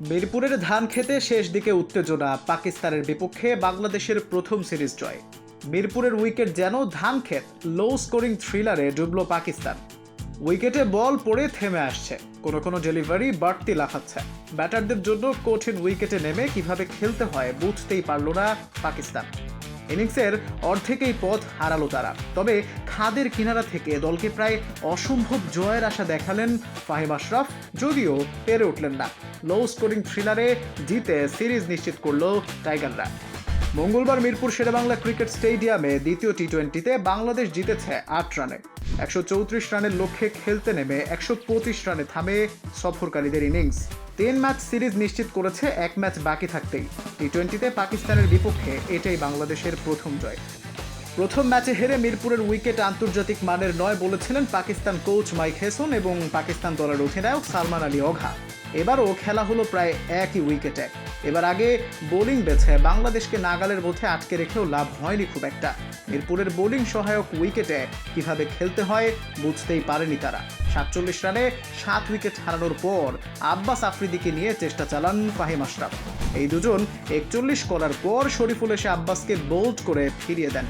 মিরপুরের ধান খেতে শেষ দিকে উত্তেজনা, পাকিস্তানের বিপক্ষে বাংলাদেশের প্রথম সিরিজ জয়। মিরপুরের উইকেট যেন ধান খেত লো স্কোরিং থ্রিলারে ডুবল পাকিস্তান। উইকেটে বল পড়ে থেমে আসছে, কোনো কোনো ডেলিভারি বাড়তি লাফাচ্ছে। ব্যাটারদের জন্য কঠিন উইকেটে নেমে কীভাবে খেলতে হয় বুঝতেই পারল না পাকিস্তান। ইনিংসের অর্ধেকেই পথ হারালো তারা। তবে খাদের কিনারা থেকে দলকে প্রায় অসম্ভব জয়ের আশা দেখালেন ফাহিম আশরাফ, যদিও পেরে উঠলেন না। লো স্কোরিং থ্রিলারে জিতে সিরিজ নিশ্চিত করল টাইগাররা। মঙ্গলবার মিরপুর শেরেবাংলা ক্রিকেট স্টেডিয়ামে দ্বিতীয় টি টোয়েন্টিতে বাংলাদেশ জিতেছে আট রানে। একশো চৌত্রিশ রানের লক্ষ্যে খেলতে নেমে একশো পঁচিশ রানে থামে সফরকারীদের ইনিংস। তিন ম্যাচ সিরিজ নিশ্চিত করেছে, এক ম্যাচ বাকি থাকতেই। টি টোয়েন্টিতে পাকিস্তানের বিপক্ষে এটাই বাংলাদেশের প্রথম জয়। প্রথম ম্যাচে হেরে মিরপুরের উইকেট আন্তর্জাতিক মানের নয় বলেছিলেন পাকিস্তান কোচ মাইক হেসন এবং পাকিস্তান দলের অধিনায়ক সালমান আলী অঘা এবারও খেলা হলো প্রায় একই উইকেটে। এবার আগে বোলিং বেছে বাংলাদেশকে নাগালের মধ্যে আটকে রেখেও লাভ হয়নি খুব একটা। মিরপুরের বোলিং সহায়ক উইকেটে কীভাবে খেলতে হয় বুঝতেই পারেনি তারা। সাতচল্লিশ রানে সাত উইকেট হারানোর পর আব্বাস আফ্রিদিকে নিয়ে চেষ্টা চালান ফাহিম আশরাফ। এই দুজন একচল্লিশ করার পর শরীফুল এসে আব্বাসকে বোল্ড করে ফিরিয়ে দেন।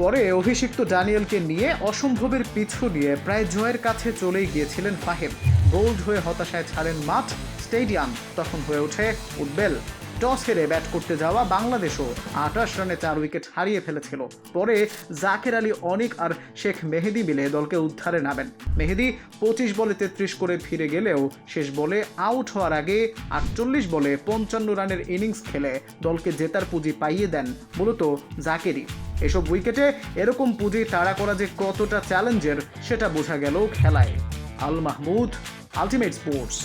পরে অভিষিক্ত ড্যানিয়েলকে নিয়ে অসম্ভবের পিছু নিয়ে প্রায় জয়ের কাছে চলেই গিয়েছিলেন ফাহিম। বোল্ড হয়ে হতাশায় ছাড়েন মাঠ, স্টেডিয়াম, তখন হয়ে ওঠে উদ্বেল টস হেরে ব্যাট করতে যাওয়া বাংলাদেশও আঠাশ রানে চার উইকেট হারিয়ে ফেলেছিল। পরে জাকের আলী অনিক আর শেখ মেহেদি মিলে দলকে উদ্ধারে নামেন। মেহেদি পঁচিশ বলে তেত্রিশ করে ফিরে গেলেও শেষ বলে আউট হওয়ার আগে আটচল্লিশ বলে পঞ্চান্ন রানের ইনিংস খেলে দলকে জেতার পুঁজি পাইয়ে দেন মূলত জাকেরই। এসব উইকেটে এরকম পুঁজি তাড়া করা যে কতটা চ্যালেঞ্জের, সেটা বোঝা গেল খেলায়। Al Mahmud, ultimate sports.